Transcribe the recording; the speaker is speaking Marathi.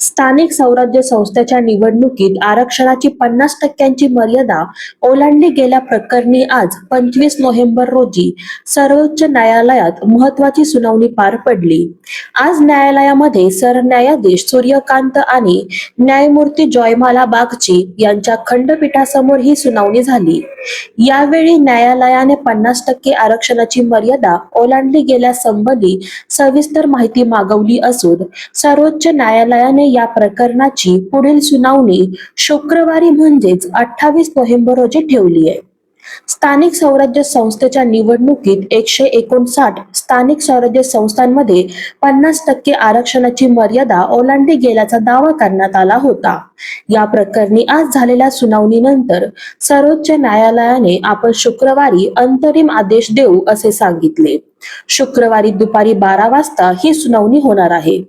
स्थानिक स्वराज्य संस्थेच्या निवडणुकीत आरक्षणाची पन्नास टक्क्यांची मर्यादा ओलांडली गेल्या प्रकरणी आज पंचवीस नोव्हेंबर रोजी सर्वोच्च न्यायालयात महत्वाची सुनावणी पार पडली. आज न्यायालयामध्ये सरन्यायाधीश सूर्यकांत आणि न्यायमूर्ती जॉयमाला बागची यांच्या खंडपीठासमोर ही सुनावणी झाली. यावेळी न्यायालयाने पन्नास टक्के आरक्षणाची मर्यादा ओलांडली गेल्यासंबंधी सविस्तर माहिती मागवली असून सर्वोच्च न्यायालयाने या प्रकरणाची पुढील सुनावणी शुक्रवारी म्हणजेच अठ्ठावीस नोव्हेंबर रोजी ठेवली आहे. स्थानिक स्वराज्य संस्थेच्या निवडणुकीत एकशे एकोणसाठ स्थानिक स्वराज्य संस्थांमध्ये पन्नास टक्के आरक्षणाची मर्यादा ओलांडली गेल्याचा दावा करण्यात आला होता. या प्रकरणी आज झालेल्या सुनावणीनंतर सर्वोच्च न्यायालयाने आपण शुक्रवारी अंतरिम आदेश देऊ असे सांगितले. शुक्रवारी दुपारी बारा वाजता ही सुनावणी होणार आहे.